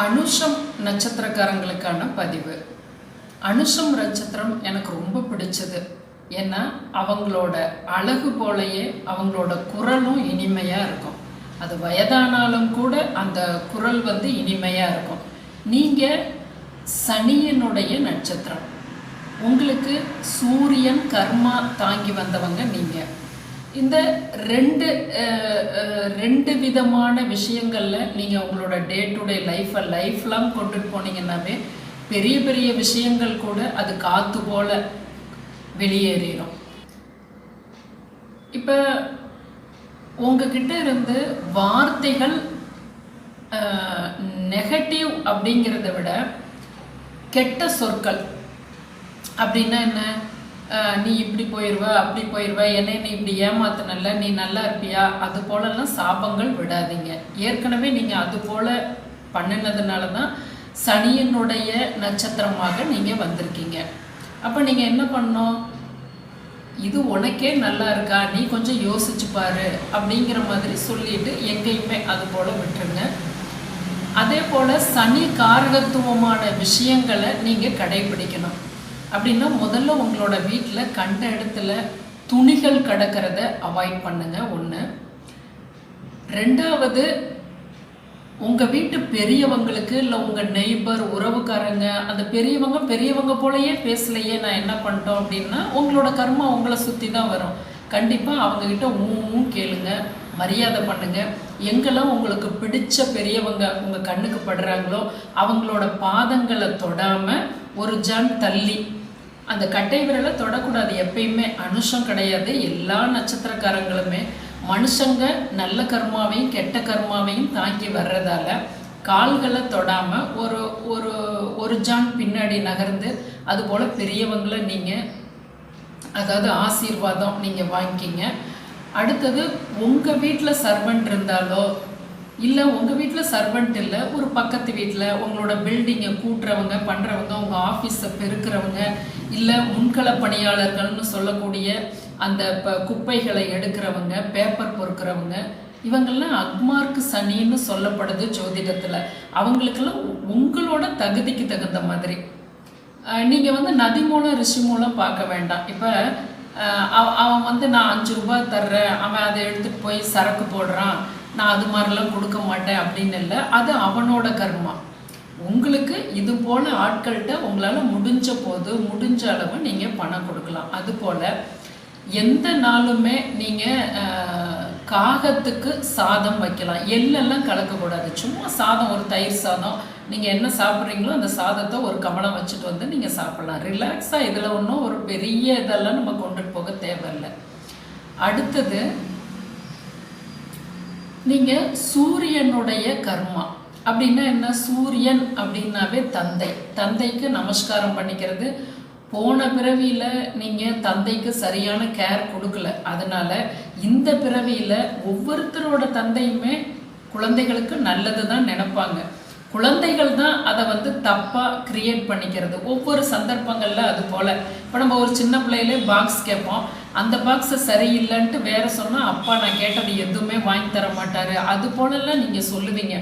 அனுஷம் நட்சத்திரக்காரங்களுக்கான பதிவு. அனுஷம் நட்சத்திரம் எனக்கு ரொம்ப பிடிச்சது. ஏன்னா அவங்களோட அழகு போலயே அவங்களோட குரலும் இனிமையாக இருக்கும். அது வயதானாலும் கூட அந்த குரல் வந்து இனிமையாக இருக்கும். நீங்கள் சனியனுடைய நட்சத்திரம். உங்களுக்கு சூரியன் கர்மா தாங்கி வந்தவங்க நீங்கள் இந்த ரெண்டு ரெண்டு விதமான விஷயங்களில் நீங்கள் உங்களோட டே டு டே லைஃப்பை லைஃப் லாங் கொண்டுட்டு போனீங்கன்னாவே பெரிய பெரிய விஷயங்கள் கூட அது காற்று போல வெளியேறிடும் இப்போ உங்ககிட்ட இருந்து வார்த்தைகள் நெகட்டிவ் அப்படிங்கிறத விட கெட்ட சொற்கள் அப்படின்னா என்ன? நீ இப்படி போயிடுவ அப்படி போயிடுவ என்னை நீ இப்படி ஏமாத்தினல்ல நீ நல்லா இருப்பியா? அது போலலாம் சாபங்கள் விடாதீங்க. ஏற்கனவே நீங்கள் அது போல பண்ணினதுனால தான் சனியனுடைய நட்சத்திரமாக நீங்கள் வந்திருக்கீங்க. அப்போ நீங்கள் என்ன பண்ணோம் இது உனக்கே நல்லா இருக்கா? நீ கொஞ்சம் யோசிச்சு பாரு அப்படிங்கிற மாதிரி சொல்லிட்டு எங்கேயுமே அது போல விட்டுருங்க. அதே போல சனி காரகத்துவமான விஷயங்களை நீங்கள் கடைபிடிக்கணும். அப்படின்னா முதல்ல உங்களோட வீட்டில் கண்ட இடத்துல துணிகள் கிடக்கிறத அவாய்ட் பண்ணுங்க ஒன்று ரெண்டாவது உங்கள் வீட்டு பெரியவங்களுக்கு இல்லை உங்கள் நெய்பர் உறவுக்காரங்க அந்த பெரியவங்க பெரியவங்க போலயே பேசலையே நான் என்ன பண்ணிட்டோம் அப்படின்னா உங்களோட கர்மா உங்களை சுற்றி தான் வரும் கண்டிப்பாக அவங்கக்கிட்ட ஊவும் கேளுங்க மரியாதை பண்ணுங்க. எங்கெல்லாம் உங்களுக்கு பிடிச்ச பெரியவங்க உங்கள் கண்ணுக்கு படுறாங்களோ அவங்களோட பாதங்களை தொடாமல் ஒரு ஜான் தள்ளி அந்த கட்டை விரலை தொடக்கூடாது. எப்பயுமே அனுஷம் கிடையாது. எல்லா நட்சத்திரக்காரங்களுமே மனுஷங்க நல்ல கர்மாவையும் கெட்ட கர்மாவையும் தாங்கி வர்றதால கால்களை தொடாமல் ஒரு ஒரு ஒரு ஜான் பின்னாடி நகர்ந்து அதுபோல் பெரியவங்களை நீங்கள் அதாவது ஆசீர்வாதம் நீங்கள் வாங்கிக்கிங்க. அடுத்தது உங்கள் வீட்டில் சர்வெண்ட் இருந்தாலோ இல்லை உங்கள் வீட்டில் சர்வெண்ட் இல்லை ஒரு பக்கத்து வீட்டில் உங்களோட பில்டிங்கை கூட்டுறவங்க பண்ணுறவங்க உங்கள் ஆஃபீஸை பெருக்கிறவங்க இல்லை முன்கள பணியாளர்கள்னு சொல்லக்கூடிய அந்த இப்போ குப்பைகளை எடுக்கிறவங்க பேப்பர் பொறுக்கிறவங்க இவங்கெல்லாம் அக்மார்க்கு சனின்னு சொல்லப்படுது ஜோதிடத்தில். அவங்களுக்கெல்லாம் உங்களோட தகுதிக்கு தகுந்த மாதிரி. நீங்கள் வந்து நதி மூலம் ரிஷி மூலம் பார்க்க வேண்டாம். இப்போ அவன் வந்து நான் அஞ்சு ரூபாய் தர்றேன். அவன் அதை எடுத்துகிட்டு போய் சரக்கு போடுறான். நான் அது மாதிரிலாம் கொடுக்க மாட்டேன் அப்படின்னு இல்லை. அது அவனோட கர்மா. உங்களுக்கு இது போல ஆட்கள்கிட்ட உங்களால் முடிஞ்ச போது முடிஞ்ச அளவு நீங்கள் பணம் கொடுக்கலாம். அதுபோல் எந்த நாளுமே நீங்கள் காகத்துக்கு சாதம் வைக்கலாம். எள்ளெல்லாம் கலக்கக்கூடாது. சும்மா சாதம் ஒரு தயிர் சாதம். நீங்கள் என்ன சாப்பிட்றீங்களோ அந்த சாதத்தை ஒரு கமலம் வச்சுட்டு வந்து நீங்கள் சாப்பிட்லாம். ரிலாக்ஸாக இதில் ஒன்றும் ஒரு பெரிய இதெல்லாம் நம்ம கொண்டுட்டு போக தேவையில்லை. அடுத்தது நீங்கள் சூரியனுடைய கர்மா. அப்படின்னா என்ன? சூரியன் அப்படின்னாவே தந்தை. தந்தைக்கு நமஸ்காரம் பண்ணிக்கிறது. போன பிறவியில் நீங்கள் தந்தைக்கு சரியான கேர் கொடுக்கல. அதனால் இந்த பிறவியில் ஒவ்வொருத்தரோட தந்தையுமே குழந்தைகளுக்கு நல்லது தான் நினைப்பாங்க. குழந்தைகள் தான் அதை வந்து தப்பாக கிரியேட் பண்ணிக்கிறது. ஒவ்வொரு சந்தர்ப்பங்களில் அது போல். இப்போ நம்ம ஒரு சின்ன பிள்ளையிலே பாக்ஸ் கேட்போம். அந்த பாக்ஸை சரியில்லைன்ட்டு வேற சொன்னால் அப்பா நான் கேட்டது எதுவுமே வாங்கி தர மாட்டார். அது போலலாம் நீங்கள் சொல்லுவீங்க.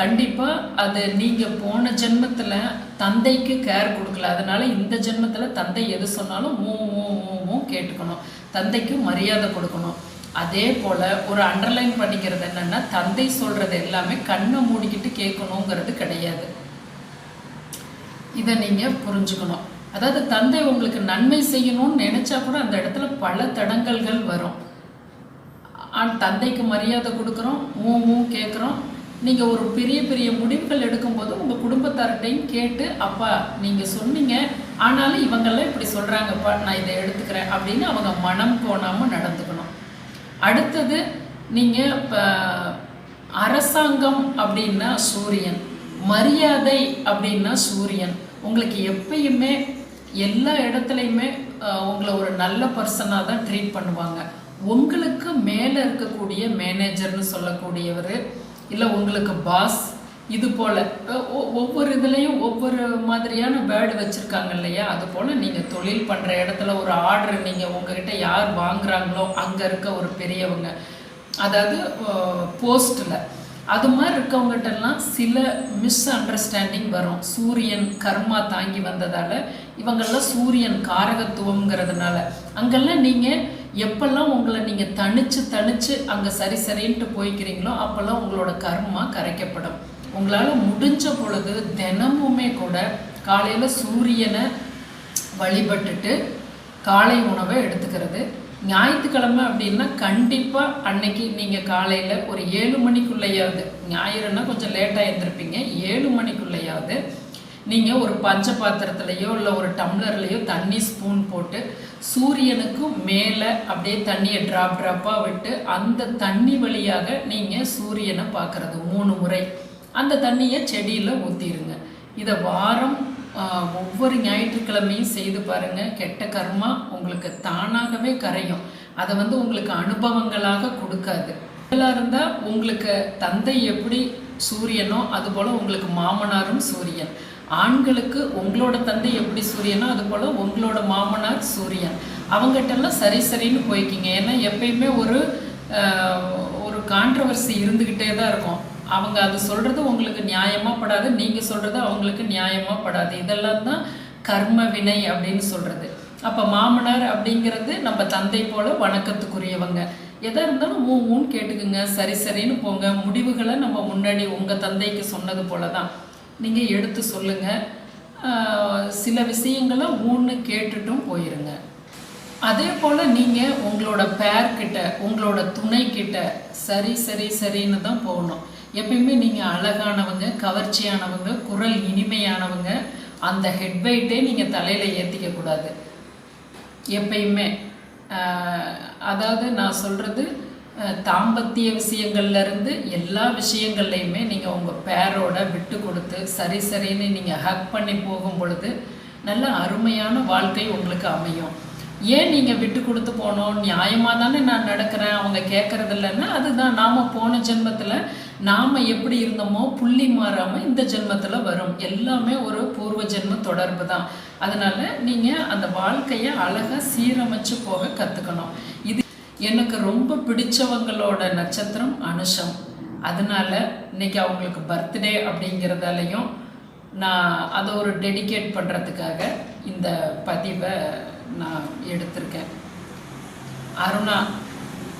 கண்டிப்பாக அது நீங்கள் போன ஜென்மத்தில் தந்தைக்கு கேர் கொடுக்கல. அதனால இந்த ஜென்மத்தில் தந்தை எது சொன்னாலும் மூ மூ மூ மூ கேட்டுக்கணும். தந்தைக்கு மரியாதை கொடுக்கணும். அதே போல் ஒரு அண்டர்லைன் பண்ணிக்கிறது என்னென்னா தந்தை சொல்கிறது எல்லாமே கண்ணை மூடிக்கிட்டு கேட்கணுங்கிறது கிடையாது. இதை நீங்கள் புரிஞ்சுக்கணும். அதாவது தந்தை உங்களுக்கு நன்மை செய்யணும்னு நினச்சா கூட அந்த இடத்துல பல தடங்கல்கள் வரும். ஆன் தந்தைக்கு மரியாதை கொடுக்குறோம் மூ மூ கேட்குறோம். நீங்கள் ஒரு பெரிய பெரிய முடிவுகள் எடுக்கும்போது உங்கள் குடும்பத்தார்கிட்டையும் கேட்டு அப்பா நீங்கள் சொன்னீங்க. ஆனாலும் இவங்கெல்லாம் இப்படி சொல்கிறாங்கப்பா நான் இதை எடுத்துக்கிறேன். அப்படின்னு அவங்க மனம் கோணாமல் நடந்துக்கணும். அடுத்தது நீங்கள் இப்போ அரசாங்கம் அப்படின்னா சூரியன். மரியாதை அப்படின்னா சூரியன். உங்களுக்கு எப்பயுமே எல்லா இடத்துலையுமே உங்களை ஒரு நல்ல பர்சனாக தான் ட்ரீட் பண்ணுவாங்க. உங்களுக்கு மேலே இருக்கக்கூடிய மேனேஜர்னு சொல்லக்கூடியவர் இல்லை உங்களுக்கு பாஸ் இது போல் ஒவ்வொரு இதுலேயும் ஒவ்வொரு மாதிரியான பேர்டு வச்சுருக்காங்க இல்லையா? அது போல் நீங்கள் தொழில் பண்ணுற இடத்துல ஒரு ஆர்டர் நீங்கள் உங்ககிட்ட யார் வாங்குறாங்களோ அங்கே இருக்க ஒரு பெரியவங்க. அதாவது போஸ்ட்டில் அது மாதிரி இருக்கவங்ககிட்டலாம் சில மிஸ் அண்டர்ஸ்டாண்டிங் வரும். சூரியன் கர்மா தாங்கி வந்ததால் இவங்கெல்லாம் சூரியன் காரகத்துவங்கிறதுனால அங்கெல்லாம் நீங்கள் எப்பெல்லாம் உங்களை நீங்கள் தனித்து தனித்து அங்கே சரி சரின்ட்டு போய்க்கிறீங்களோ அப்போல்லாம் உங்களோட கர்மா கரைக்கப்படும். உங்களால் முடிஞ்ச பொழுது தினமுமே கூட காலையில் சூரியனை வழிபட்டுட்டு காலை உணவை எடுத்துக்கிறது. ஞாயிற்றுக்கிழமை அப்படின்னா கண்டிப்பாக அன்னைக்கு நீங்கள் காலையில் ஒரு ஏழு மணிக்குள்ளேயாவது ஞாயிறுனா கொஞ்சம் லேட்டாக எழுந்திருப்பீங்க ஏழு மணிக்குள்ளேயாவது நீங்கள் ஒரு பஞ்ச பாத்திரத்துலையோ இல்லை ஒரு டம்ளர்லேயோ தண்ணி ஸ்பூன் போட்டு சூரியனுக்கும் மேலே அப்படியே தண்ணியை ட்ராப் ட்ராப்பாக விட்டு அந்த தண்ணி வழியாக நீங்கள் சூரியனை பார்க்குறது மூணு முறை. அந்த தண்ணியை செடியில் ஊற்றிடுங்க இதை வாரம் ஒவ்வொரு ஞாயிற்றுக்கிழமையும் செய்து பாருங்கள் கெட்ட கர்மா உங்களுக்கு தானாகவே கரையும். அதை வந்து உங்களுக்கு அனுபவங்களாக கொடுக்காது. இதெல்லாம் இருந்தால் உங்களுக்கு தந்தை எப்படி சூரியனோ அதுபோல் உங்களுக்கு மாமனாரும் சூரியன். ஆண்களுக்கு உங்களோட தந்தை எப்படி சூரியனோ அதுபோல் உங்களோட மாமனார் சூரியன். அவங்ககிட்டலாம் சரி சரின்னு போய்க்கிங்க. ஏன்னா எப்பயுமே ஒரு ஒரு கான்ட்ரவர்சி இருந்துக்கிட்டே தான் இருக்கும். அவங்க அது சொல்கிறது உங்களுக்கு நியாயமாக படாது நீங்கள் சொல்கிறது அவங்களுக்கு நியாயமாக படாது. இதெல்லாம் தான் கர்ம வினை அப்படின்னு சொல்கிறது அப்போ மாமனார் அப்படிங்கிறது நம்ம தந்தை போல வணக்கத்துக்குரியவங்க. எதாக இருந்தாலும் ஊ ஊன்னு கேட்டுக்குங்க. சரி சரின்னு போங்க. முடிவுகளை நம்ம முன்னாடி உங்கள் தந்தைக்கு சொன்னது போல தான் நீங்கள் எடுத்து சொல்லுங்கள் சில விஷயங்களை ஊன்னு கேட்டுட்டும் போயிருங்க. அதே போல் நீங்கள் உங்களோட பேர்கிட்ட உங்களோட துணைக்கிட்ட சரி சரி சரின்னு தான் போகணும். எப்பயுமே நீங்கள் அழகானவங்க கவர்ச்சியானவங்க குரல் இனிமையானவங்க அந்த ஹெட்வைட்டே நீங்கள் தலையில் ஏற்றிக்க கூடாது. எப்பயுமே. அதாவது நான் சொல்கிறது தாம்பத்திய விஷயங்கள்லேருந்து எல்லா விஷயங்கள்லையுமே நீங்கள் உங்கள் பேரோட விட்டு கொடுத்து சரி சரின்னு நீங்கள் ஹக் பண்ணி போகும் பொழுது நல்ல அருமையான வாழ்க்கை உங்களுக்கு அமையும். ஏன் நீங்கள் விட்டு கொடுத்து போனோம்? நியாயமாக தானே நான் நடக்கிறேன். அவங்க கேட்குறது இல்லைன்னா அதுதான். நாம் போன ஜென்மத்தில் நாம் எப்படி இருந்தோமோ புள்ளி மாறாமல் இந்த ஜென்மத்தில் வரும். எல்லாமே ஒரு பூர்வ ஜென்ம தொடர்பு தான். அதனால் நீங்கள் அந்த வாழ்க்கையை அழகாக சீரமைச்சு போக கற்றுக்கணும் இது எனக்கு ரொம்ப பிடிச்சவங்களோட நட்சத்திரம் அனுஷம். அதனால இன்னைக்கு அவங்களுக்கு பர்த்டே அப்படிங்கிறதாலையும் நான் அதை ஒரு டெடிகேட் பண்ணுறதுக்காக இந்த பதிவை நான் எடுத்திருக்கேன். அருணா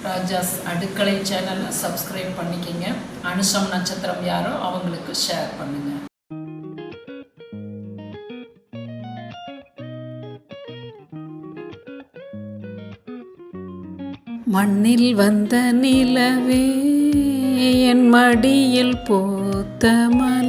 ராஜாஸ் அடுக்களை சேனலை சப்ஸ்கிரைப் பண்ணிக்கிங்க. அனுஷம் நட்சத்திரம் யாரோ அவங்களுக்கு ஷேர் பண்ணுங்கள் மண்ணில் வந்த நிலவே என் மடியில் போத்த மலரே